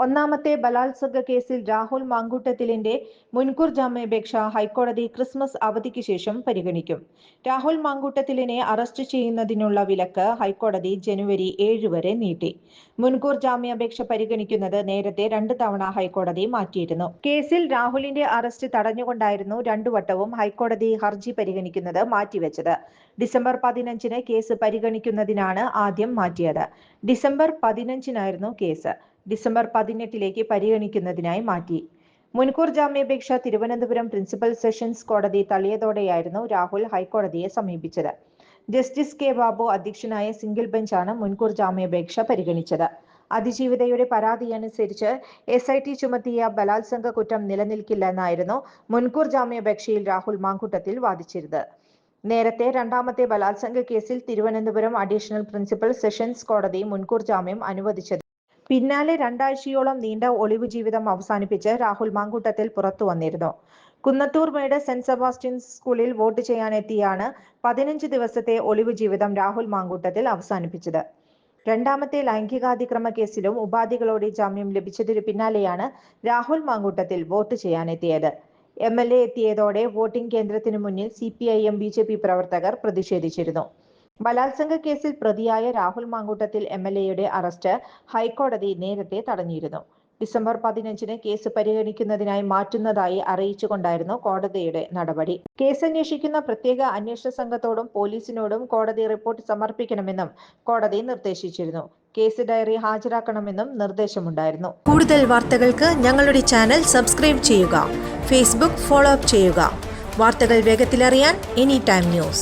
ഒന്നാമത്തെ ബലാത്സംഗ കേസിൽ രാഹുൽ മാങ്കൂട്ടത്തിലിന്റെ മുൻകൂർ ജാമ്യാപേക്ഷ ഹൈക്കോടതി ക്രിസ്മസ് അവധിക്ക് ശേഷം പരിഗണിക്കും. രാഹുൽ മാങ്കൂട്ടത്തിലിനെ അറസ്റ്റ് ചെയ്യുന്നതിനുള്ള വിലക്ക് ഹൈക്കോടതി ജനുവരി ഏഴ് വരെ നീട്ടി. മുൻകൂർ ജാമ്യാപേക്ഷ പരിഗണിക്കുന്നത് നേരത്തെ രണ്ട് തവണ ഹൈക്കോടതി മാറ്റിയിരുന്നു. കേസിൽ രാഹുലിന്റെ അറസ്റ്റ് തടഞ്ഞുകൊണ്ടായിരുന്നു രണ്ടു വട്ടവും ഹൈക്കോടതി ഹർജി പരിഗണിക്കുന്നത് മാറ്റിവെച്ചത്. ഡിസംബർ പതിനഞ്ചിന് കേസ് പരിഗണിക്കുന്നതിനാണ് ആദ്യം മാറ്റിയത്. ഡിസംബർ പതിനഞ്ചിനായിരുന്നു കേസ്. ഡിസംബർ പതിനെട്ടിലേക്ക് പരിഗണിക്കുന്നതിനായി മാറ്റി. മുൻകൂർ ജാമ്യാപേക്ഷ തിരുവനന്തപുരം പ്രിൻസിപ്പൽ സെഷൻസ് കോടതി തള്ളിയതോടെയായിരുന്നു രാഹുൽ ഹൈക്കോടതിയെ സമീപിച്ചത്. ജസ്റ്റിസ് കെ ബാബു അധ്യക്ഷനായ സിംഗിൾ ബെഞ്ചാണ് മുൻകൂർ ജാമ്യാപേക്ഷ പരിഗണിച്ചത്. അതിജീവിതയുടെ പരാതി അനുസരിച്ച് എസ് ഐ ടി ചുമത്തിയ ബലാത്സംഗ കുറ്റം നിലനിൽക്കില്ലെന്നായിരുന്നു മുൻകൂർ ജാമ്യാപേക്ഷയിൽ രാഹുൽ മാങ്കുട്ടത്തിൽ വാദിച്ചിരുന്നത്. നേരത്തെ രണ്ടാമത്തെ ബലാത്സംഗ കേസിൽ തിരുവനന്തപുരം അഡീഷണൽ പ്രിൻസിപ്പൽ സെഷൻസ് കോടതി മുൻകൂർ ജാമ്യം അനുവദിച്ചത് പിന്നാലെ രണ്ടാഴ്ചയോളം നീണ്ട ഒളിവ് ജീവിതം അവസാനിപ്പിച്ച് രാഹുൽ മാങ്കൂട്ടത്തിൽ പുറത്തു വന്നിരുന്നു. കുന്നത്തൂർ മേട് സെന്റ് സെബാസ്റ്റ്യൻസ് സ്കൂളിൽ വോട്ട് ചെയ്യാനെത്തിയാണ് പതിനഞ്ച് ദിവസത്തെ ഒളിവ് ജീവിതം രാഹുൽ മാങ്കൂട്ടത്തിൽ അവസാനിപ്പിച്ചത്. രണ്ടാമത്തെ ലൈംഗികാതിക്രമ കേസിലും ഉപാധികളോടെ ജാമ്യം ലഭിച്ചതിനു പിന്നാലെയാണ് രാഹുൽ മാങ്കൂട്ടത്തിൽ വോട്ട് ചെയ്യാനെത്തിയത്. എം എൽ എ എത്തിയതോടെ വോട്ടിംഗ് കേന്ദ്രത്തിനു മുന്നിൽ C P I M B J P പ്രവർത്തകർ പ്രതിഷേധിച്ചിരുന്നു. ബലാത്സംഗ കേസിൽ പ്രതിയായ രാഹുൽ മാങ്കൂട്ടത്തിൽ എം എൽ എയുടെ അറസ്റ്റ് ഹൈക്കോടതി നേരത്തെ തടഞ്ഞിരുന്നു. ഡിസംബർ പതിനഞ്ചിന് കേസ് പരിഗണിക്കുന്നതിനായി മാറ്റുന്നതായി അറിയിച്ചുകൊണ്ടായിരുന്നു കോടതിയുടെ നടപടി. കേസ് അന്വേഷിക്കുന്ന പ്രത്യേക അന്വേഷണ സംഘത്തോടും പോലീസിനോടും കോടതി റിപ്പോർട്ട് സമർപ്പിക്കണമെന്നും കോടതി നിർദ്ദേശിച്ചിരുന്നു. കേസ് ഡയറി ഹാജരാക്കണമെന്നും നിർദ്ദേശമുണ്ടായിരുന്നു. കൂടുതൽ വാർത്തകൾക്ക് ഞങ്ങളുടെ ചാനൽ സബ്സ്ക്രൈബ് ചെയ്യുക ഫേസ്ബുക്ക് ഫോളോ അപ്പ് ചെയ്യുക. വാർത്തകൾ വേഗത്തിലറിയാൻ എനി ടൈം ന്യൂസ്.